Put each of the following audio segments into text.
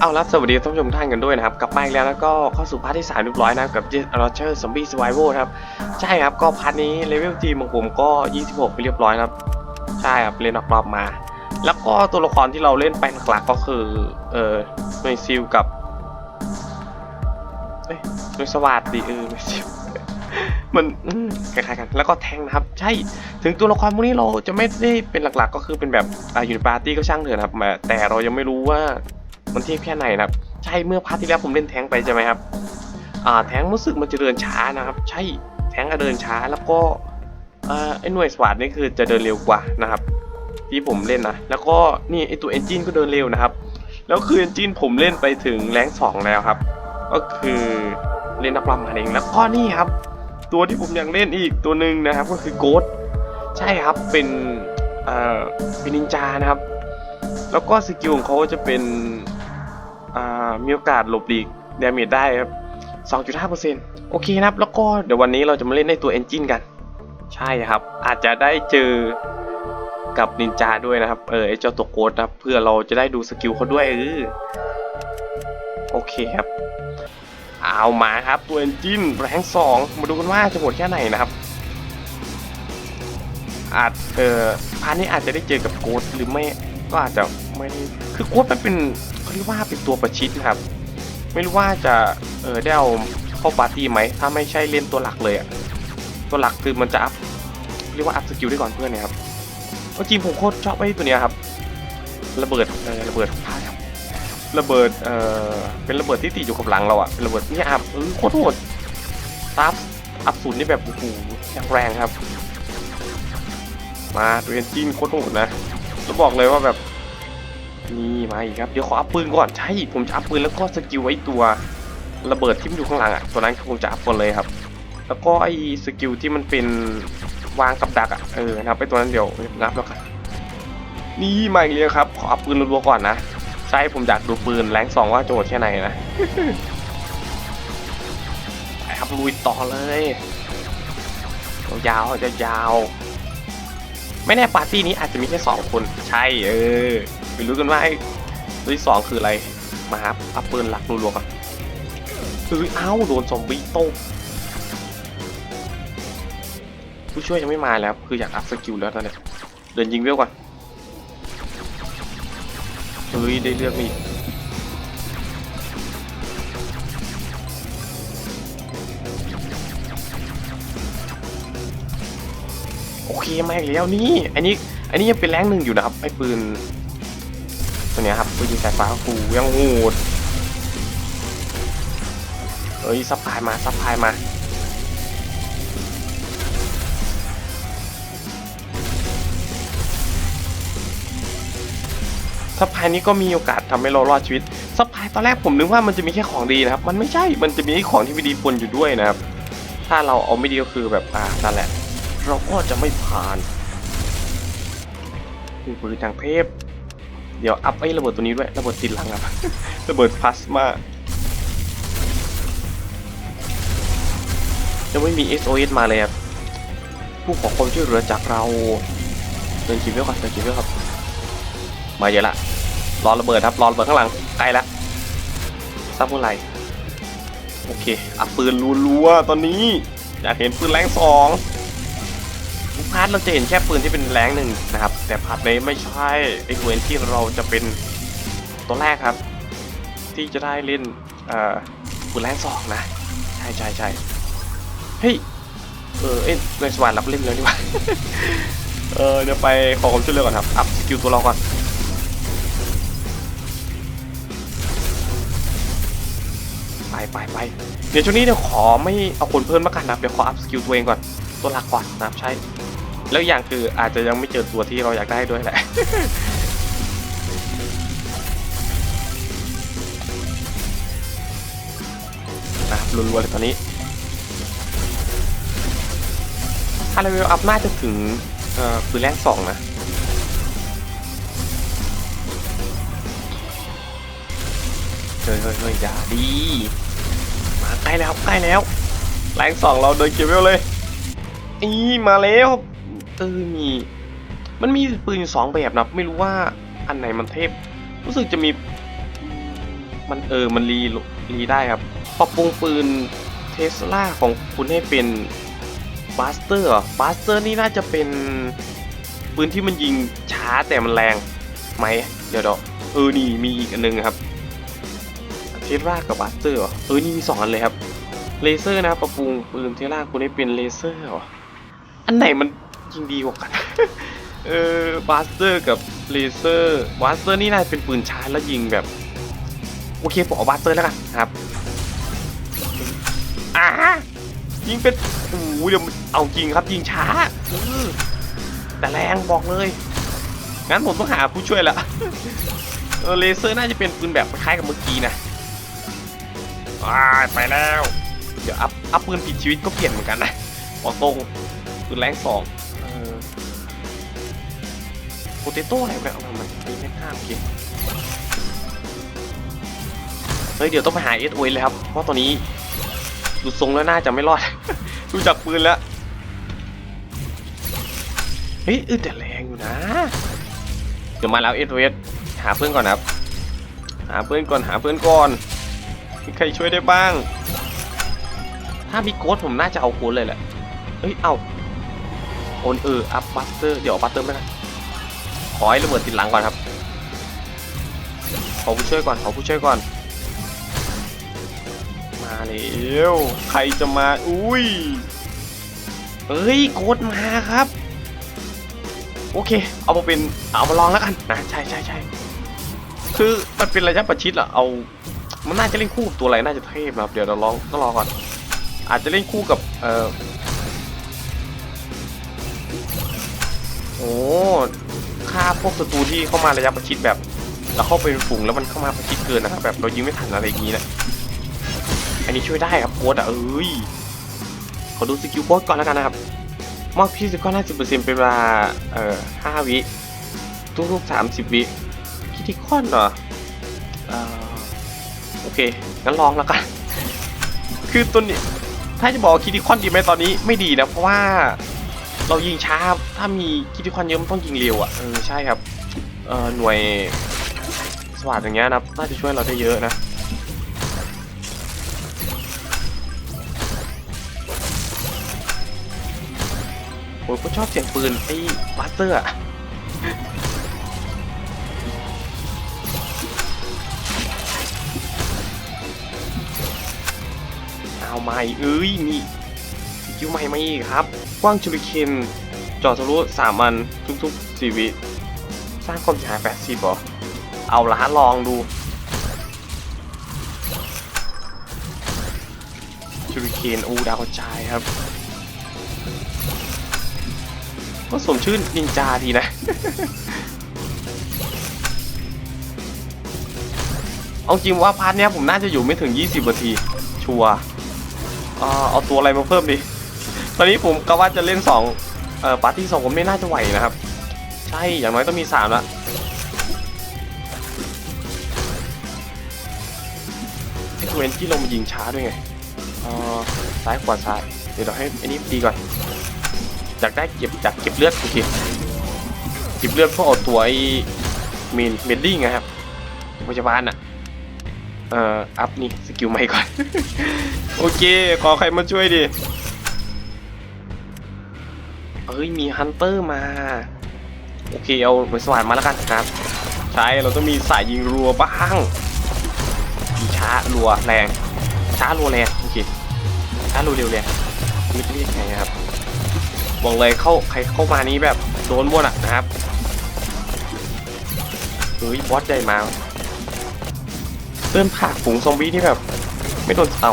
เอาละสวัสดีท่านผู้ชมท่านกันด้วยนะครับ กลับมาอีกแล้วแล้วก็เข้าสู่พาร์ทที่3เรียบร้อยนะครับกับ Jet Archer Zombie Survival ครับ ใช่ครับก็พาร์ทนี้เลเวลทีมของผมก็ 26 ไปเรียบร้อยครับ ใช่ครับเล่นออกรอบมา แล้วก็ตัวละครที่เราเล่นไปหลักๆก็คือ เออหน่วยซิลกับเอ้ยหน่วยสวัสดีเออหน่วยซิลมันคล้ายๆกันแล้วก็แทงนะครับ ใช่ถึงตัวละครพวกนี้เราจะไม่ได้เป็นหลักๆ ก็คือเป็นแบบอ่าอยู่ในปาร์ตี้ก็ช่างเถอะครับแต่เรายังไม่รู้ว่า มันเทียบแค่ไหนนะครับ ใช่เมื่อพาร์ทที่แล้วผมเล่นแทงไปใช่ไหมครับ อ่าแทงรู้สึกมันจะเดินช้านะครับ ใช่แทงก็เดินช้าแล้วก็ไอ้หน่วยสวัสดนี่คือจะเดินเร็วกว่านะครับ ที่ผมเล่นนะแล้วก็นี่ไอตัวเอนจินก็เดินเร็วนะครับ แล้วคือเอนจินผมเล่นไปถึงแรงสองแล้วครับ ก็คือเล่นนักรำมาเองแล้วก็นี่ครับ ตัวที่ผมอยากเล่นอีกตัวหนึ่งนะครับ ก็คือโกดใช่ครับเป็นเอ่อเป็นนินจานะครับ แล้วก็สกิลของเขาจะเป็น มีโอกาสหลบหลีกดาเมจได้ครับ 2.5%โอเคนะครับ แล้วก็เดี๋ยววันนี้เราจะมาเล่นในตัวเอนจินกัน ใช่ครับ อาจจะได้เจอกับนินจาด้วยนะครับ เออไอเจ้าตัวโกดนะครับ เพื่อเราจะได้ดูสกิลเขาด้วยเออโอเคครับ เอามาครับตัวเอนจินแรงสองมาดูกันว่าจะโหดแค่ไหนนะครับ อาจเออพาร์ทนี้อาจจะได้เจอกับโกดหรือไม่ก็อาจจะไม่คือโกดมันเป็น เขาเรียกว่าเป็นตัวประชิดนะครับ ไม่รู้ว่าจะเออได้เอาเข้าปาร์ตี้ไหมถ้าไม่ใช่เล่นตัวหลักเลยอะตัวหลักคือมันจะอัพเรียกว่าอัพสกิลได้ก่อนเพื่อนเนี่ยครับเอาจริงผมโคตรชอบไอ้ตัวเนี้ยครับ ระเบิดเออระเบิดของพาครับระเบิดเออเป็นระเบิดที่ติดอยู่กับหลังเราอะเป็นระเบิดเนี่ยอัพเออโคตรโหดซับอัพศูนย์นี่แบบโอ้โหอย่างแรงครับ มาตัวเอนจินโคตรโหดนะแล้วบอกเลยว่าแบบ นี่มาอีกครับเดี๋ยวขออัพปืนก่อนใช่ผมจะอัพปืนแล้วก็สกิลไว้ตัวระเบิดที่มันอยู่ข้างหลังอะตัวนั้นคงจะอัพก่อนเลยครับ แล้วก็ไอ้สกิลที่มันเป็นวางกับดักอะเออนะครับไอ้ตัวนั้นเดี๋ยวนับแล้วกันนี่มาอีกแล้วครับขออัพปืนรัวๆก่อนนะใช่ผมอยากดูปืนแรงสองว่าโจทย์แค่ไหนนะไปครับลุยต่อเลยยาวๆจะยาว ไม่แน่ปาร์ตี้นี้อาจจะมีแค่สองคน ใช่เออ ไปรู้กันว่าไอ้ตัวที่สองคืออะไร มาครับอัพปืนหลักรัวๆก่อนเฮ้ยเอ้าโดนซอมบี้ต้ผู้ช่วยยังไม่มาแล้ว คืออยากอัพสกิลแล้วตอนเนี้เดินยิงเวลก่อนเฮ้ยได้เลือกนี่โอเคมาอีกแล้วนี่ อันนี้ อันนี้ยังเป็นแรงหนึ่งอยู่นะครับไอ้ปืน ตัวเนี้ยครับปืนยิงสายฟ้ากูยังโหดเฮ้ยซัพพลายมาซัพพลายมาซัพพลายนี้ก็มีโอกาสทำให้เรารอดชีวิตซัพพลายตอนแรกผมนึกว่ามันจะมีแค่ของดีนะครับ มันไม่ใช่ มันจะมีของที่ไม่ดีปนอยู่ด้วยนะครับ ถ้าเราเอาไม่ดีก็คือแบบอ่านั่นแหละ เราก็จะไม่ผ่านนี่ปืนทางเทพ เดี๋ยวอัพไอ้ระเบิดตัวนี้ด้วยระเบิดติดหลังครับ ระเบิดพลาสมาจะไม่มี SOS มาเลยครับผู้ขอความช่วยเหลือจากเราเดินคิวเวลก่อนเดินคิวเวลครับ มาเยอะละรอระเบิดครับรอระเบิดข้างหลังใกล้ละซับเมื่อไหร่โอเคอัพปืนรัวๆตอนนี้อยากเห็นปืนแรงสองทุกพาร์ทเราจะเห็นแค่ปืนที่เป็นแรงหนึ่งนะครับ แต่พาร์ทนี้ไม่ใช่ไอ้ตัวที่เราจะเป็นตัวแรกครับ ที่จะได้เล่นเอ่อปืนแรงสองนะ ใช่ใช่ใช่เฮ้ยเออเอ้ยในสวรรค์รับเล่นแล้วดีกว่าเออเดี๋ยวไปขอความช่วยเหลือก่อนครับอัพสกิลตัวเราก่อนไปไปไปเดี๋ยวช่วงนี้เดี๋ยวขอไม่เอาคนเพิ่มมากันนะเดี๋ยวขออัพสกิลตัวเองก่อนตัวหลักก่อนนะครับใช่ แล้วอย่างคืออาจจะยังไม่เจอตัวที่เราอยากได้ด้วยแหละ นะครับรัวๆเลยตอนนี้ถ้าเลเวลอัพน่าจะถึงเอ่อปืนแรงสองนะ เฮ้ยเฮ้ยเฮ้ยอย่าดี มาใกล้แล้วใกล้แล้ว แรงสองเราเดินเก็บเวลเลย อีมาแล้ว เออมี มันมีปืนสองแบบนะไม่รู้ว่าอันไหนมันเทพ รู้สึกจะมี มันเออมันรีรีได้ครับปรับปรุงปืนเทสลาของคุณให้เป็นบาสเตอร์บาสเตอร์นี่น่าจะเป็นปืนที่มันยิงช้าแต่มันแรงไหมเดี๋ยวเดี๋ยวเออนี่มีอีกอันนึงครับเทสลากับบาสเตอร์เออนี่มีสองอันเลยครับเลเซอร์นะปรับปรุงปืนเทสลาคุณให้เป็นเลเซอร์อันไหนมัน ยิงดีกว่ากัน เออบาสเตอร์กับเลเซอร์บาสเตอร์นี่น่าจะเป็นปืนช้าแล้วยิงแบบ โอเคผมเอาบาสเตอร์แล้วกันครับอ่ายิงเป็นโอ้โหเดี๋ยวเอาจิงครับยิงช้าแต่แรงบอกเลย งั้นผมต้องหาผู้ช่วยละเลเซอร์น่าจะเป็นปืนแบบคล้ายกับเมื่อกี้นะไปแล้ว เดี๋ยวอัพอัพปืนผิดชีวิตก็เปลี่ยนเหมือนกันนะออโต้ปืนแรงสอง โปเตโต้อะไรแบบเอามันตีไม่ข้ามโอเคเฮ้ยเดี๋ยวต้องไปหาเอสโเลยครับ เพราะตอนนี้ดูทรงแล้วน่าจะไม่รอด ดูจากปืนแล้ว เฮ้ยเออแต่แรงอยู่นะ เดี๋ยวมาแล้วเอสโหาเพื่อนก่อนครับ หาเพื่อนก่อนหาเพื่อนก่อน ใครช่วยได้บ้าง ถ้ามีโค้ดผมน่าจะเอาโค้ดเลยแหละ เฮ้ย เอาโอนเอออัพบัสเตอร์ เดี๋ยวบัสเตอร์ไม่ได้ ขอให้ระเบิดติดหลังก่อนครับ ขอผู้ช่วยก่อน ขอผู้ช่วยก่อน มาแล้วใครจะมา อุ้ย เอ้ยโค้ดมาครับ โอเค เอามาเป็น เอามาลองแล้วกันนะใช่ใช่ใช่คือมันเป็นระยะประชิดเหรอเอา มันน่าจะเล่นคู่กับตัวอะไรน่าจะเทพนะครับ เดี๋ยวเราลองต้องรอก่อน อาจจะเล่นคู่กับ เอ่อโอ้ พวกศัตรูที่เข้ามาระยะประชิดแบบเราเข้าไปฝูงแล้วมันเข้ามาประชิดเกินนะครับแบบเรายิงไม่ทันอะไรอย่างนี้นะอันนี้ช่วยได้ครับโค้ดอะเอ้ยขอดูสกิลโค้ดก่อนแล้วกันนะครับมอบพี่สิบก้อนห้าสิบเปอร์เซ็นต์เป็นเวลาเอ่อห้าวิทุกๆสามสิบวิคิติคอนเหรอเอ่อโอเคงั้นลองแล้วกัน คือตัวนี้ถ้าจะบอกคิติคอนดีไหมตอนนี้ไม่ดีนะ เพราะว่าเรายิงช้า ถ้ามีคิติคอนเยอะมันต้องยิงเร็วอะเออใช่ครับเอ่อหน่วยสวัสดอย่างเงี้ยนะน่าจะช่วยเราได้เยอะนะโอ้ยก็ชอบเสียงปืนไอ้บัสเตอร์อะเอาใหม่เอ้ยมีคิวใหม่มาอีกครับ กว้างชูริเคน จอดทะลุสามอันทุกๆสี่วิสร้างความเสียหายแปดสิบหรอ เอาละลองดูชูริเคนอูดาวกระจายครับ ก็สมชื่อนินจาดีนะ เอาจริงว่าพาร์ทเนี้ยผมน่าจะอยู่ไม่ถึง 20นาที ชัวร์เอ่อเอาตัวอะไรมาเพิ่มดี ตอนนี้ผมก็ว่าจะเล่น 2 เออปาร์ตี้สองผมไม่น่าจะไหวนะครับ ใช่อย่างน้อยต้องมี3ละไอ้ตัวเอนที่ลงมายิงช้าด้วยไงเอ่อซ้ายขวาซ้ายเดี๋ยวเราให้ไอ้นี่ดีก่อนอยากได้เก็บจากเก็บเลือดโอเคเก็บเลือดเพื่อเอาตัวไอ้เมนเมนดิ้งครับพยาบาลอะเอ่ออัพนี่สกิลใหม่ก่อน โอเค ขอใครมาช่วยดิ เอ้ยมีฮันเตอร์มา โอเคเอาเหมืนสว่านมาแล้วกันครับ ใช่เราต้องมีสายยิงรัวบ้างช้ารัวแรง ช้ารัวแรงโอเคช้ารัวเร็วแรงไม่รู้จะเรียกไงนะครับบอกเลยเข้าใครเข้ามานี้แบบโดนหมดอะนะครับเฮ้ยบอสใหญ่มาเดินผ่าฝูงซอมบี้ที่แบบ ไม่โดนเต่า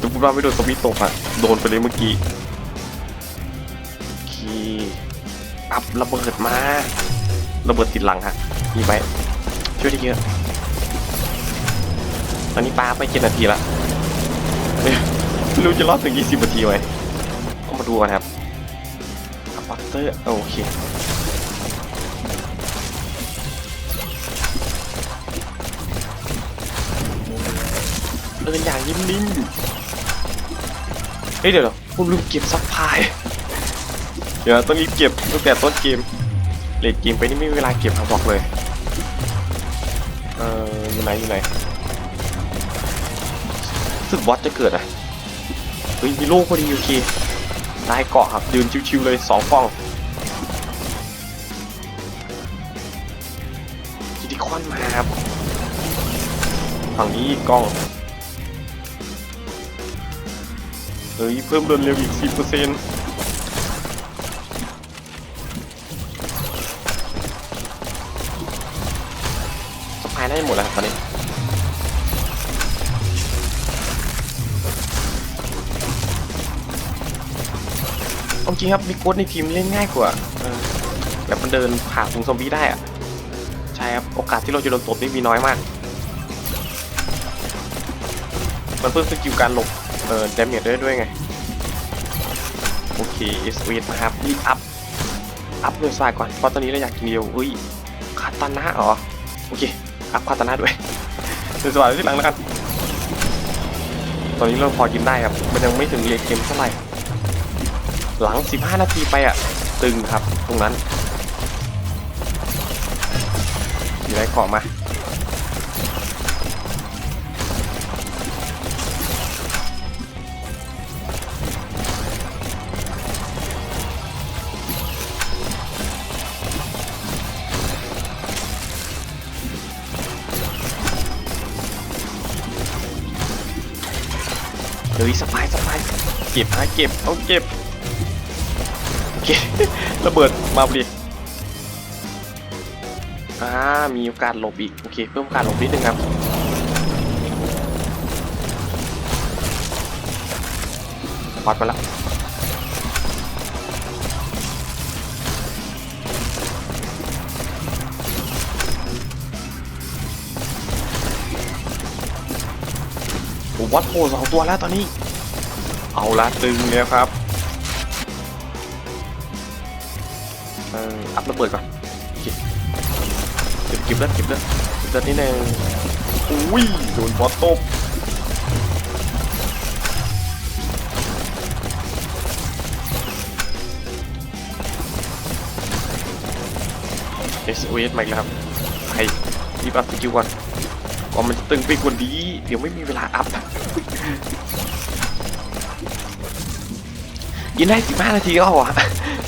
ดูพูดว่าไม่โดนซอมบี้ตกอะโดนไปเลยเมื่อกี้ อัพระเบิดมาระเบิดติดหลังฮะมีไว้ช่วยได้เยอะตอนนี้ปาไปเจ็ดนาทีละรู้จะรอดถึง20นาทีไหมต้องมาดูกันครับอัปเตอร์โอเคเดินอย่างนิ่มๆเฮ้ยเดี๋ยวผมลืมเก็บซัพพลาย เดี๋ยวต้องรีบเก็บตั้งแต่ต้นเกมเลทเกมไปนี่ไม่มีเวลาเก็บครับบอกเลย เอออยู่ไหนอยู่ไหนสึกบอสจะเกิดอะเฮ้ยมีลูกพอดีโอเคได้เกาะครับยืนชิวๆเลยสองฟองกิติคอนมาครับฝั่งนี้กล้องเฮ้ยเพิ่มเดินเร็วอีกสิบเปอร์เซ็นต์ สปายได้หมดแล้วครับตอนนี้เอาจริงครับบิ๊กโกในทีมเล่นง่ายกว่าแบบมันเดินผ่าฝูงซอมบี้ได้อะใช่ครับโอกาสที่เราจะโดนตบนี่มีน้อยมาก มันเพิ่มสกิลการหลบเออดเมจได้ด้วยไงโอเคสวีทนะครับรีบอัพอัพเลยสายก่อนเพราะตอนนี้เราอยากกินเดียวอุ้ยคาตานะเหรอโอเค อัพคาตานาด้วยเดี๋ยวสวายที่หลังแล้วกัน ตอนนี้เราพอกินได้ครับ มันยังไม่ถึงเลทเกมเท่าไหร่ หลัง 15 นาทีไปอะ ตึงครับ ตรงนั้นอยู่ไหนขอมา เฮ้ยสปายสปายเก็บหาเก็บเอาเก็บโอเคระเบิดมาพอดีอ่ามีโอกาสหลบอีกโอเคเพิ่มโอกาสหลบนิดนึงครับพอดมาแล้ว วัดโพสองตัวแล้วตอนนี้ เอาละตึงแล้วครับเอออัพระเบิดก่อนเก็บเก็บเลือดเก็บเลือดเก็บเลือดนิดนึงอุ้ยโดนบอสตบเอสโอเอสมาอีกแล้วครับไปรีบอัพสกิลก่อน ก่อนมันจะตึงไปกว่านี้เดี๋ยวไม่มีเวลาอัพกินได้15นาทีก็ออะ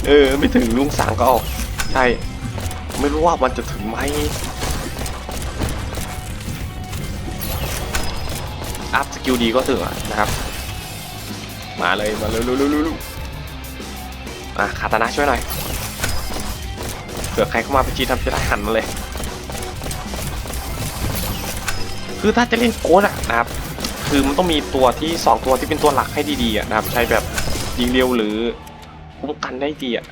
เออ ไม่ถึงลุงสางก็เอาใช่ ไม่รู้ว่ามันจะถึงไหมอัพสกิลดีก็ถึงนะครับ มาเลย มาเร็วเร็วเร็วเร็วเร็วอะคาตานะช่วยหน่อยเผื่อใครเข้ามาไปจีทำจะได้หันมาเลย คือถ้าจะเล่นโกดอะนะครับ คือมันต้องมีตัวที่ 2 ตัวที่เป็นตัวหลักให้ดีๆอะนะครับ ใช้แบบยิงเร็วหรือคุ้มกันได้ดีอะ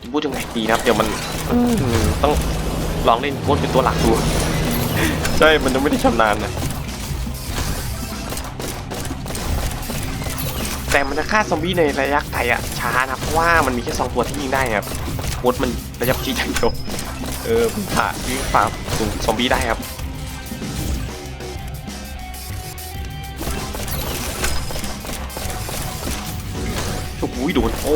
จะพูดยังไงดีนะครับ เดี๋ยวมันต้องลองเล่นโกดเป็นตัวหลักดูใช่ มันยังไม่ได้ชำนาญนะแต่มันจะฆ่าซอมบี้ในระยะไกลอะช้านะเพราะว่ามันมีแค่สองตัวที่ยิงได้ครับโกดมันระยะชี้อย่างเดียวเออผ่ายิงฝ่าฝูงซอมบี้ได้ครับ โดนโอ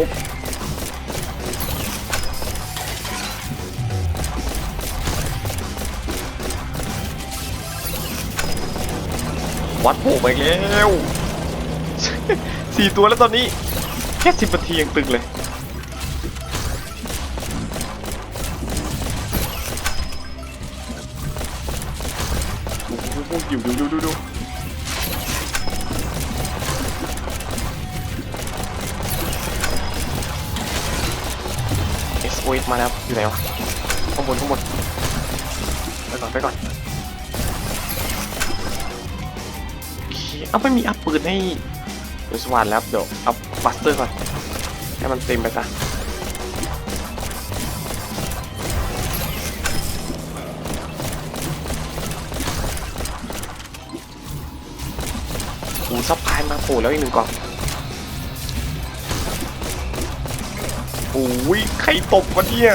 วัดโผล่ไปแล้วสี่ตัวแล้วตอนนี้ แค่สิบนาทียังตึงเลย อยู่ดูดูดูดู อสโอมาแล้วอยู่ไหนวะข้างบนข้างบนไปก่อนไปก่อนเอาไม่มีอัพปืนให้เดี๋ยวสวรรค์แล้วเดี๋ยวเอาบัสเตอร์ก่อนให้มันเต็มไปซะโอ้ซับพายมาโผล่แล้วอีกหนึ่งกล่อง โอ้ยใครตบวะเนี่ย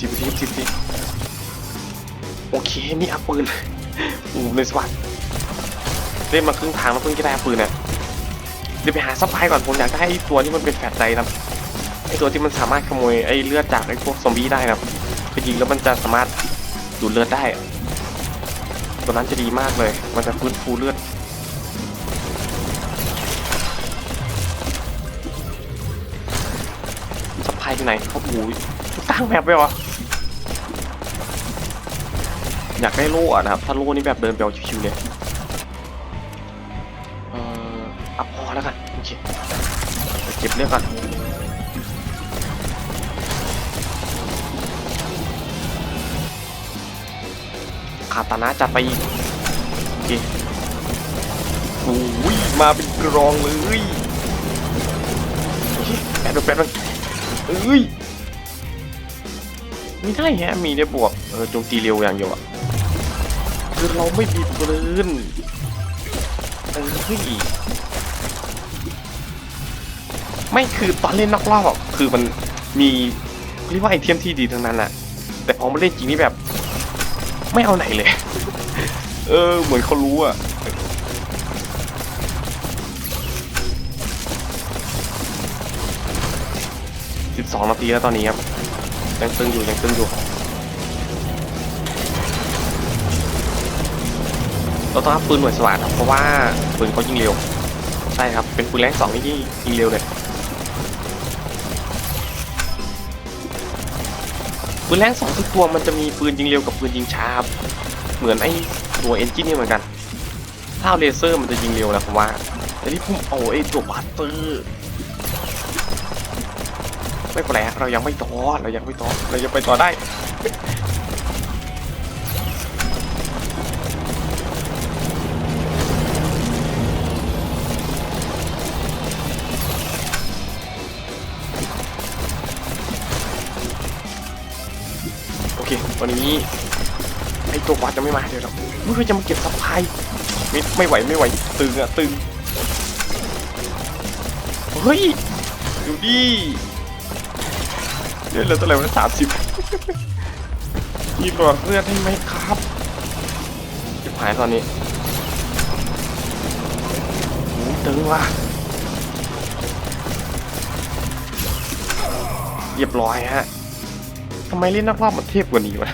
สิบทีสิบทีโอเค นี่อัพปืนโอ้ในสวัสดเล่นมาครึ่งทางแล้วเพิ่งจะได้อัพปืนเนี่ยเดี๋ยวไปหาซัพพลายก่อนผมอยากได้ไอ้ตัวที่มันเป็นแฟลชไดรฟ์นะครับไอ้ตัวที่มันสามารถขโมยไอ้เลือดจากไอ้พวกซอมบี้ได้นะครับคือยิงแล้วมันจะสามารถดูดเลือดได้ ตัวนั้นจะดีมากเลย มันจะฟื้นฟูเลือด สะพายที่ไหนเขาโอ้ยตั้งแบบไปวะอยากได้โล่อะนะครับ ถ้าโล่นี่แบบเดินเบลชิวๆเลยเอ่ออัพพอแล้วกันโอเคเก็บเรื่องก่อนคาตานะจัดไปอีกโอเคโอ้ยมาเป็นกรองเลยโอเคแป๊บนึงแป๊บนึง เอ้ยไม่ได้ฮะมีได้บวกเออโจมตีเร็วอย่างเดียวอะคือเราไม่มีปืนเอ้ยไม่คือตอนเล่นนอกรอบอะคือมันมีเรียกว่าไอเทมที่ดีทั้งนั้นอะแต่พอมาเล่นจริงนี่แบบ ไม่เอาไหนเลย เออ เหมือนเขารู้อะ 12 นาทีแล้วตอนนี้ครับยังตึงอยู่ยังตึงอยู่ เราต้องอัพปืนหน่วยสวัสดครับเพราะว่าปืนเขายิงเร็ว ใช่ครับ เป็นปืนแรงสองที่ยิงเร็วเลยปืนแรงสองทุกตัวมันจะมีปืนยิงเร็วกับปืนยิงช้าครับเหมือนไอ้ตัวเอนจินนี่เหมือนกันถ้าเอาเลเซอร์มันจะยิงเร็วนะผมว่าแต่นี่ผมเอาไอ้ตัวบัตเตอร์ ไม่เป็นไรฮะเรายังไม่ต่อเรายังไม่ต่อเรายังไปต่อได้โอเควันนี้ไอตัวบอสจะไม่มาเดี๋ยวเราเมื่อจะมาเก็บซัพพายไม่ไม่ไหวไม่ไหวตึงอะตึงเฮ้ยดูดิ เลือดเหลือเท่าไหร่วะสามสิบมีหลอดเลือดให้ไหมครับจะหายตอนนี้โอ้ตึงว่ะเรียบร้อยฮะทำไมเล่นนักรอบมันเทพกว่านี้วะ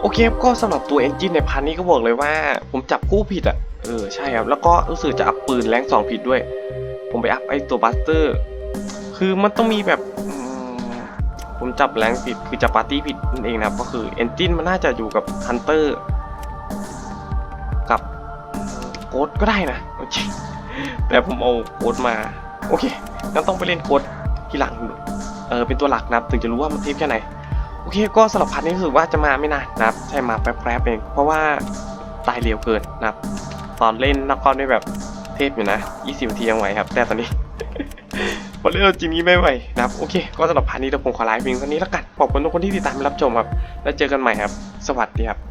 โอเคครับก็สำหรับตัวเอนจินในพันนี้ก็บอกเลยว่า ผมจับคู่ผิดอะ เออ ใช่ครับ แล้วก็รู้สึกจะอัพปืนแรงสองผิดด้วย ผมไปอัพไอตัวบัสเตอร์ คือมันต้องมีแบบผมจับแรงผิดคือจับปาร์ตี้ผิดนั่นเองนะครับ ก็คือเอนจินมันน่าจะอยู่กับฮันเตอร์กับโค้ดก็ได้นะโอเคแต่ผมเอาโค้ดมา โอเคงั้นต้องไปเล่นโค้ดทีหลังเออเป็นตัวหลักนะครับ ถึงจะรู้ว่ามันเทพแค่ไหนโอเค ก็สำหรับพันนี้รู้สึกว่าจะมาไม่นานนะครับ ใช่มาแป๊บๆเองเพราะว่าตายเร็วเกินนะครับ ตอนเล่นนักกอล์ฟได้แบบเทพอยู่นะ 20นาทียังไหวครับ แต่ตอนนี้ พอเล่นเอาจริงนี้ไม่ไหวนะครับโอเค ก็สำหรับพาร์ทนี้เดี๋ยวผมขอไลฟ์เพียงเท่านี้แล้วกันขอบคุณทุกคนที่ติดตามรับชมครับ แล้วเจอกันใหม่ครับ สวัสดีครับ